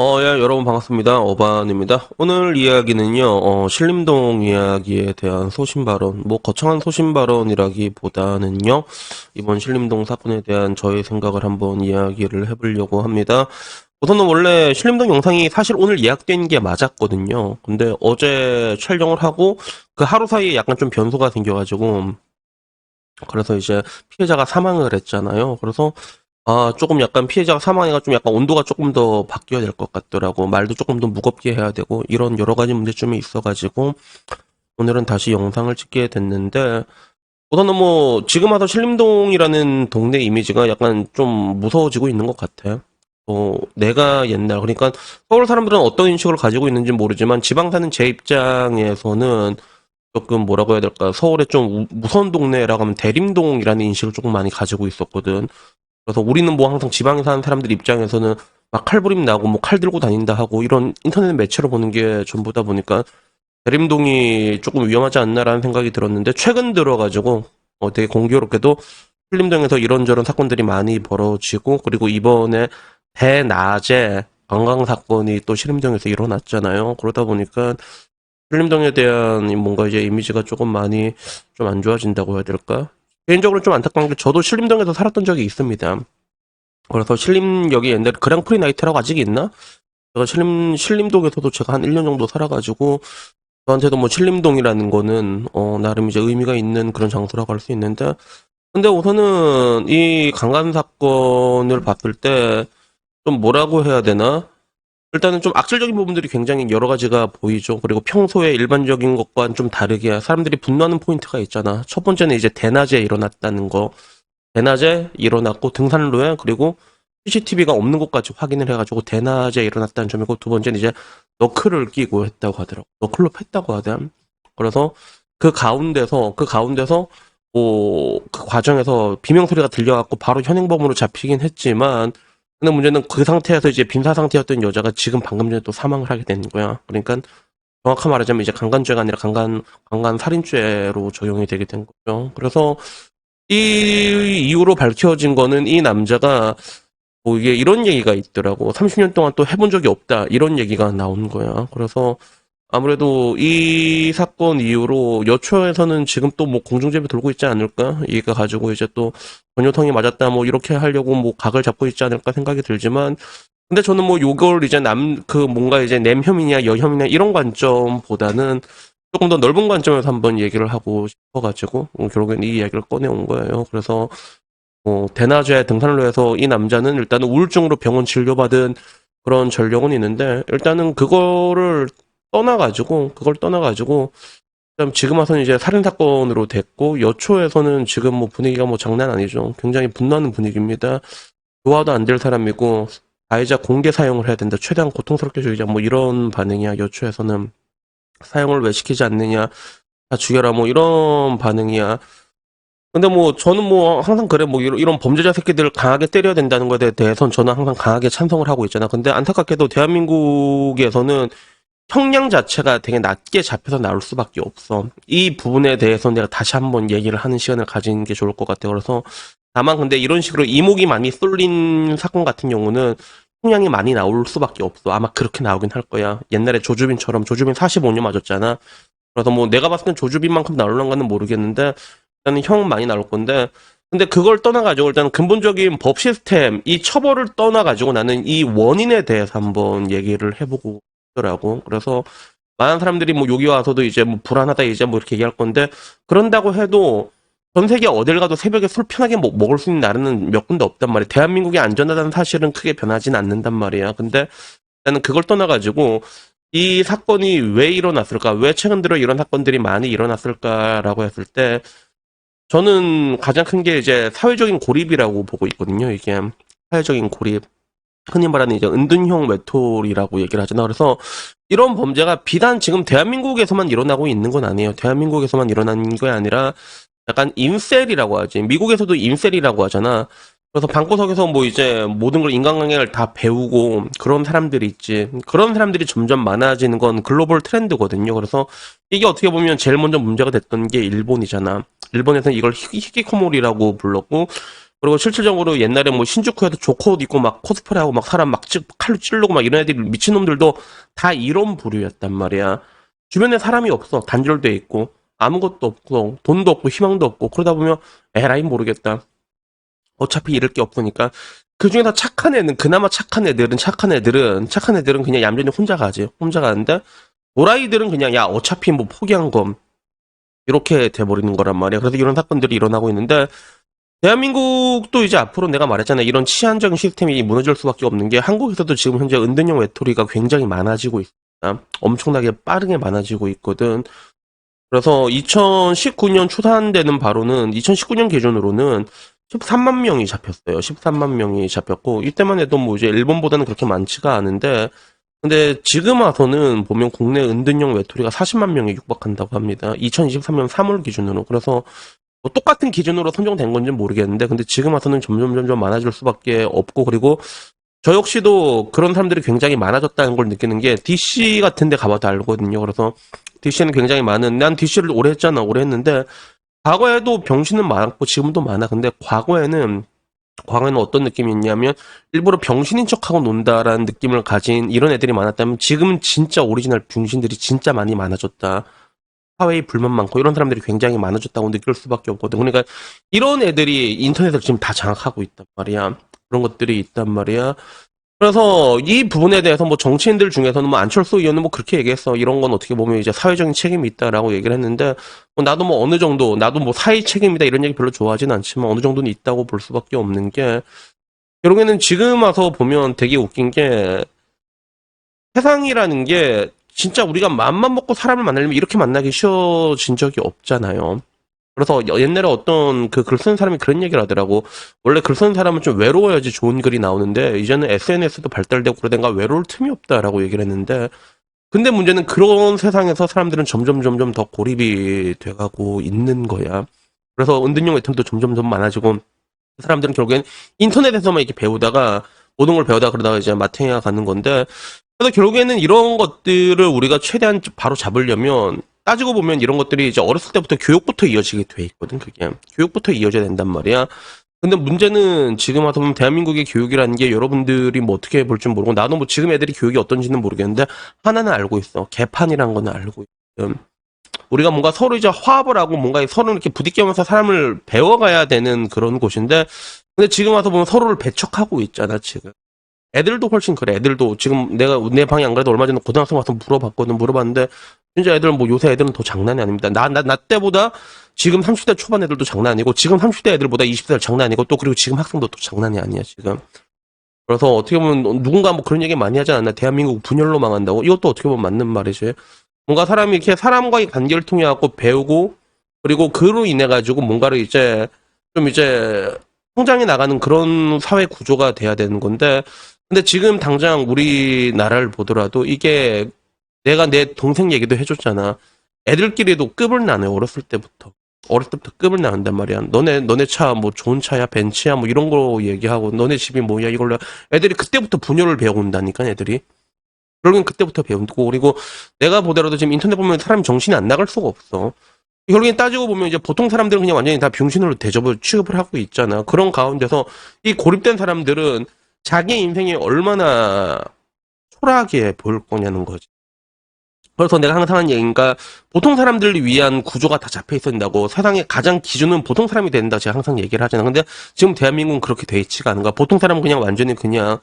어, 예, 여러분 반갑습니다. 어반입니다. 오늘 이야기는요, 어, 신림동 이야기에 대한 소신 발언, 뭐, 거창한 소신 발언이라기보다는요, 이번 신림동 사건에 대한 저의 생각을 한번 이야기를 해보려고 합니다. 우선은 원래 신림동 영상이 사실 오늘 예약된 게 맞았거든요. 근데 어제 촬영을 하고 그 하루 사이에 약간 좀 변수가 생겨가지고, 그래서 이제 피해자가 사망을 했잖아요. 그래서 아, 조금 약간 피해자가 사망해가 좀 약간 온도가 조금 더 바뀌어야 될 것 같더라고. 말도 조금 더 무겁게 해야 되고, 이런 여러 가지 문제점이 있어가지고, 오늘은 다시 영상을 찍게 됐는데, 우선은 뭐, 지금 와서 신림동이라는 동네 이미지가 약간 좀 무서워지고 있는 것 같아. 어, 내가 옛날, 그러니까 서울 사람들은 어떤 인식을 가지고 있는지 모르지만, 지방 사는 제 입장에서는 조금 뭐라고 해야 될까, 서울의 좀 우- 무서운 동네라고 하면 대림동이라는 인식을 조금 많이 가지고 있었거든. 그래서 우리는 뭐 항상 지방에 사는 사람들 입장에서는 막 칼부림 나고 뭐 칼 들고 다닌다 하고 이런 인터넷 매체로 보는 게 전부다 보니까 대림동이 조금 위험하지 않나라는 생각이 들었는데 최근 들어가지고 어 되게 공교롭게도 신림동에서 이런저런 사건들이 많이 벌어지고 그리고 이번에 대낮에 관광 사건이 또 신림동에서 일어났잖아요. 그러다 보니까 신림동에 대한 뭔가 이제 이미지가 조금 많이 좀 안 좋아진다고 해야 될까? 개인적으로 좀 안타까운 게 저도 신림동에서 살았던 적이 있습니다. 그래서 신림역이 옛날에 그랑프리 나이트라고 아직 있나? 제가 신림, 신림동에서도 제가 한 1년 정도 살아가지고 저한테도 뭐 신림동이라는 거는 어, 나름 이제 의미가 있는 그런 장소라고 할 수 있는데 근데 우선은 이 강간 사건을 봤을 때 좀 뭐라고 해야 되나? 일단은 좀 악질적인 부분들이 굉장히 여러 가지가 보이죠. 그리고 평소에 일반적인 것과는 좀 다르게 사람들이 분노하는 포인트가 있잖아. 첫 번째는 이제 대낮에 일어났다는 거. 대낮에 일어났고 등산로에 그리고 CCTV가 없는 곳까지 확인을 해가지고 대낮에 일어났다는 점이고 두 번째는 이제 너클을 끼고 했다고 하더라고. 너클로 팼다고 하대. 그래서 그 가운데서 그 가운데서 뭐 그 과정에서 비명 소리가 들려갖고 바로 현행범으로 잡히긴 했지만 근데 문제는 그 상태에서 이제 빈사 상태였던 여자가 지금 방금 전에 또 사망을 하게 된 거야. 그러니까 정확히 말하자면 이제 강간죄가 아니라 강간 강간 살인죄로 적용이 되게 된 거죠. 그래서 이 이후로 밝혀진 거는 이 남자가 뭐 이게 이런 얘기가 있더라고. 30년 동안 또 해본 적이 없다. 이런 얘기가 나온 거야. 그래서 아무래도 이 사건 이후로 여초에서는 지금 또 뭐 공중제비 돌고 있지 않을까? 이가 가지고 이제 또 전효통이 맞았다 뭐 이렇게 하려고 뭐 각을 잡고 있지 않을까 생각이 들지만 근데 저는 뭐 요걸 이제 남 그 뭔가 이제 냄혐이냐 여혐이냐 이런 관점보다는 조금 더 넓은 관점에서 한번 얘기를 하고 싶어가지고 음, 결국엔 이 이야기를 꺼내온 거예요. 그래서 뭐 대낮에 등산로에서 이 남자는 일단은 우울증으로 병원 진료받은 그런 전력은 있는데 일단은 그거를 떠나가지고 그걸 떠나가지고 그다음 지금 와서는 이제 살인 사건으로 됐고 여초에서는 지금 뭐 분위기가 뭐 장난 아니죠. 굉장히 분노하는 분위기입니다. 좋아도 안 될 사람이고 가해자 공개 사용을 해야 된다. 최대한 고통스럽게 죽이자. 뭐 이런 반응이야. 여초에서는 사용을 왜 시키지 않느냐. 다 죽여라. 뭐 이런 반응이야. 근데 뭐 저는 뭐 항상 그래 뭐 이런, 범죄자 새끼들을 강하게 때려야 된다는 것에 대해서는 저는 항상 강하게 찬성을 하고 있잖아. 근데 안타깝게도 대한민국에서는 형량 자체가 되게 낮게 잡혀서 나올 수밖에 없어. 이 부분에 대해서 내가 다시 한번 얘기를 하는 시간을 가지는 게 좋을 것 같아요. 그래서 다만 근데 이런 식으로 이목이 많이 쏠린 사건 같은 경우는 형량이 많이 나올 수밖에 없어. 아마 그렇게 나오긴 할 거야. 옛날에 조주빈처럼 조주빈 45년 맞았잖아. 그래서 뭐 내가 봤을 땐 조주빈만큼 나올란가는 모르겠는데 일단은 형 많이 나올 건데 근데 그걸 떠나가지고 일단 근본적인 법 시스템 이 처벌을 떠나가지고 나는 이 원인에 대해서 한번 얘기를 해보고 있더라고. 그래서 많은 사람들이 뭐 여기 와서도 이제 뭐 불안하다 이제 뭐 이렇게 얘기할 건데 그런다고 해도 전 세계 어딜 가도 새벽에 술 편하게 먹, 먹을 수 있는 나라는 몇 군데 없단 말이야. 대한민국이 안전하다는 사실은 크게 변하진 않는단 말이야. 근데 나는 그걸 떠나가지고 이 사건이 왜 일어났을까? 왜 최근 들어 이런 사건들이 많이 일어났을까라고 했을 때 저는 가장 큰 게 이제 사회적인 고립이라고 보고 있거든요. 이게 사회적인 고립. 흔히 말하는 이제 은둔형 외톨이라고 얘기를 하잖아. 그래서 이런 범죄가 비단 지금 대한민국에서만 일어나고 있는 건 아니에요. 대한민국에서만 일어나는 게 아니라 약간 인셀이라고 하지. 미국에서도 인셀이라고 하잖아. 그래서 방구석에서 뭐 이제 모든 걸 인간관계를 다 배우고 그런 사람들이 있지. 그런 사람들이 점점 많아지는 건 글로벌 트렌드거든요. 그래서 이게 어떻게 보면 제일 먼저 문제가 됐던 게 일본이잖아. 일본에서는 이걸 히- 히키코모리라고 불렀고 그리고 실질적으로 옛날에 뭐 신주쿠에도 조커 옷 입고 막 코스프레하고 막 사람 막 찌, 칼로 찌르고 막 이런 애들이 미친놈들도 다 이런 부류였단 말이야. 주변에 사람이 없어. 단절돼 있고 아무것도 없고 돈도 없고 희망도 없고 그러다 보면 에라이 모르겠다. 어차피 잃을 게 없으니까 그 중에서 착한 애는 그나마 착한 애들은 착한 애들은 착한 애들은 그냥 얌전히 혼자 가지. 혼자 가는데 도라이들은 그냥 야 어차피 뭐 포기한 검 이렇게 돼버리는 거란 말이야. 그래서 이런 사건들이 일어나고 있는데 대한민국도 이제 앞으로 내가 말했잖아. 이런 치안적인 시스템이 무너질 수밖에 없는 게 한국에서도 지금 현재 은둔형 외톨이가 굉장히 많아지고 있다. 엄청나게 빠르게 많아지고 있거든. 그래서 2019년 추산되는 바로는 2019년 기준으로는 13만 명이 잡혔어요. 13만 명이 잡혔고 이때만 해도 뭐 이제 일본보다는 그렇게 많지가 않은데 근데 지금 와서는 보면 국내 은둔형 외톨이가 40만 명에 육박한다고 합니다. 2023년 3월 기준으로. 그래서 뭐 똑같은 기준으로 선정된 건지는 모르겠는데 근데 지금 와서는 점점 점점 많아질 수밖에 없고 그리고 저 역시도 그런 사람들이 굉장히 많아졌다는 걸 느끼는 게 DC 같은 데 가봐도 알거든요. 그래서 DC는 굉장히 많은 난 DC를 오래 했잖아. 오래 했는데 과거에도 병신은 많았고 지금도 많아. 근데 과거에는 과거에는 어떤 느낌이 있냐면 일부러 병신인 척하고 논다라는 느낌을 가진 이런 애들이 많았다면 지금은 진짜 오리지널 병신들이 진짜 많이 많아졌다. 사회에 불만 많고 이런 사람들이 굉장히 많아졌다고 느낄 수밖에 없거든. 그러니까 이런 애들이 인터넷을 지금 다 장악하고 있단 말이야. 그런 것들이 있단 말이야. 그래서 이 부분에 대해서 뭐 정치인들 중에서는 뭐 안철수 의원은 뭐 그렇게 얘기했어. 이런 건 어떻게 보면 이제 사회적인 책임이 있다라고 얘기를 했는데 뭐 나도 뭐 어느 정도 나도 뭐 사회 책임이다 이런 얘기 별로 좋아하진 않지만 어느 정도는 있다고 볼 수밖에 없는 게 결국에는 지금 와서 보면 되게 웃긴 게 세상이라는 게 진짜 우리가 마음만 먹고 사람을 만나려면 이렇게 만나기 쉬워진 적이 없잖아요. 그래서 여- 옛날에 어떤 그 글 쓰는 사람이 그런 얘기를 하더라고. 원래 글 쓰는 사람은 좀 외로워야지 좋은 글이 나오는데 이제는 SNS도 발달되고 그러다가 외로울 틈이 없다라고 얘기를 했는데 근데 문제는 그런 세상에서 사람들은 점점 점점 더 고립이 돼가고 있는 거야. 그래서 은둔형 외통도 점점 점 많아지고 사람들은 결국엔 인터넷에서만 이렇게 배우다가 모든 걸 배우다가 그러다가 이제 마탱이가 가는 건데 그래서 결국에는 이런 것들을 우리가 최대한 바로 잡으려면 따지고 보면 이런 것들이 이제 어렸을 때부터 교육부터 이어지게 돼 있거든 그게. 교육부터 이어져야 된단 말이야. 근데 문제는 지금 와서 보면 대한민국의 교육이라는 게 여러분들이 뭐 어떻게 볼줄 모르고 나도 뭐 지금 애들이 교육이 어떤지는 모르겠는데 하나는 알고 있어. 개판이란 거는 알고 있거든 우리가 뭔가 서로 이제 화합을 하고 뭔가 서로 이렇게 부딪히면서 사람을 배워가야 되는 그런 곳인데 근데 지금 와서 보면 서로를 배척하고 있잖아 지금 애들도 훨씬 그래. 애들도 지금 내가 내 방에 안 그래도 얼마 전에 고등학생 와서 물어봤거든. 물어봤는데 진짜 애들은 뭐 요새 애들은 더 장난이 아닙니다. 나, 나, 나 때보다 지금 30대 초반 애들도 장난 아니고 지금 30대 애들보다 20대 장난 아니고 또 그리고 지금 학생도 또 장난이 아니야 지금. 그래서 어떻게 보면 누군가 뭐 그런 얘기 많이 하지 않나. 대한민국 분열로 망한다고. 이것도 어떻게 보면 맞는 말이지. 뭔가 사람이 이렇게 사람과의 관계를 통해 갖고 배우고 그리고 그로 인해 가지고 뭔가를 이제 좀 이제 성장해 나가는 그런 사회 구조가 돼야 되는 건데 근데 지금 당장 우리나라를 보더라도 이게 내가 내 동생 얘기도 해줬잖아. 애들끼리도 급을 나눠요. 어렸을 때부터. 어렸을 때부터 급을 나눈단 말이야. 너네 너네 차 뭐 좋은 차야 벤츠야 뭐 이런 거 얘기하고 너네 집이 뭐야 이걸로 애들이 그때부터 분열을 배운다니까 애들이. 결국엔 그때부터 배운고 그리고 내가 보더라도 지금 인터넷 보면 사람이 정신이 안 나갈 수가 없어. 결국엔 따지고 보면 이제 보통 사람들은 그냥 완전히 다 병신으로 대접을 취급을 하고 있잖아. 그런 가운데서 이 고립된 사람들은 자기 인생이 얼마나 초라하게 보일 거냐는 거지. 그래서 내가 항상 하는 얘기가 보통 사람들을 위한 구조가 다 잡혀 있어야된다고 세상의 가장 기준은 보통 사람이 된다 제가 항상 얘기를 하잖아. 근데 지금 대한민국은 그렇게 돼 있지가 않은 거야. 보통 사람은 그냥 완전히 그냥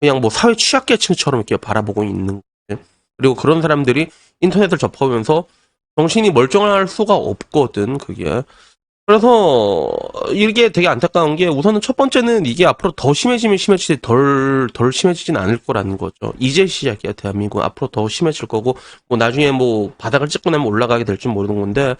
그냥 뭐 사회 취약계층처럼 이렇게 바라보고 있는. 그리고 그런 사람들이 인터넷을 접하면서 정신이 멀쩡할 수가 없거든, 그게. 그래서 이게 되게 안타까운 게 우선은 첫 번째는 이게 앞으로 더 심해지면 심해지지 덜, 덜 심해지진 않을 거라는 거죠. 이제 시작이야, 대한민국. 앞으로 더 심해질 거고, 뭐 나중에 뭐 바닥을 찍고 나면 올라가게 될지 모르는 건데,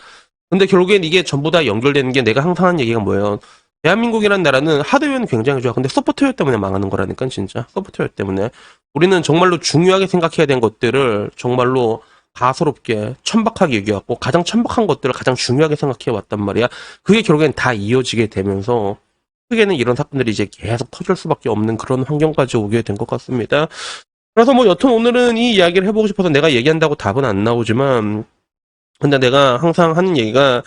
근데 결국엔 이게 전부 다 연결되는 게 내가 항상 하는 얘기가 뭐예요. 대한민국이라는 나라는 하드웨어는 굉장히 좋아. 근데 소프트웨어 때문에 망하는 거라니까, 진짜. 소프트웨어 때문에. 우리는 정말로 중요하게 생각해야 되는 것들을 정말로 가소롭게 천박하게 얘기해왔고 가장 천박한 것들을 가장 중요하게 생각해 왔단 말이야. 그게 결국엔 다 이어지게 되면서 크게는 이런 사건들이 이제 계속 터질 수밖에 없는 그런 환경까지 오게 된 것 같습니다. 그래서 뭐 여튼 오늘은 이 이야기를 해보고 싶어서 내가 얘기한다고 답은 안 나오지만 근데 내가 항상 하는 얘기가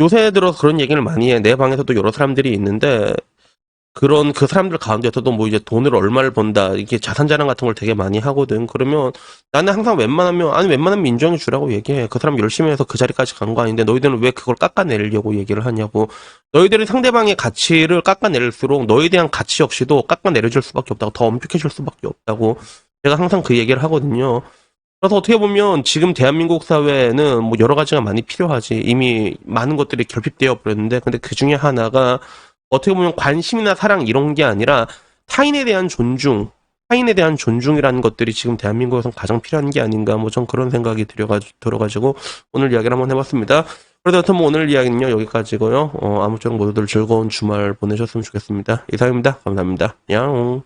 요새 들어서 그런 얘기를 많이 해. 내 방에서도 여러 사람들이 있는데 그런 그 사람들 가운데서도 뭐 이제 돈을 얼마를 번다 이게 자산 자랑 같은 걸 되게 많이 하거든. 그러면 나는 항상 웬만하면 아니 웬만하면 인정해 주라고 얘기해. 그 사람 열심히 해서 그 자리까지 간 거 아닌데 너희들은 왜 그걸 깎아내리려고 얘기를 하냐고. 너희들이 상대방의 가치를 깎아내릴수록 너에 대한 가치 역시도 깎아내려줄 수밖에 없다고 더 엄격해질 수밖에 없다고 제가 항상 그 얘기를 하거든요. 그래서 어떻게 보면 지금 대한민국 사회는 뭐 여러 가지가 많이 필요하지. 이미 많은 것들이 결핍되어 버렸는데 근데 그 중에 하나가 어떻게 보면 관심이나 사랑 이런 게 아니라 타인에 대한 존중, 타인에 대한 존중이라는 것들이 지금 대한민국에선 가장 필요한 게 아닌가 뭐 전 그런 생각이 들어가지고, 오늘 이야기를 한번 해봤습니다. 그래도 여튼 뭐 오늘 이야기는요 여기까지고요. 어, 아무쪼록 모두들 즐거운 주말 보내셨으면 좋겠습니다. 이상입니다. 감사합니다. 양.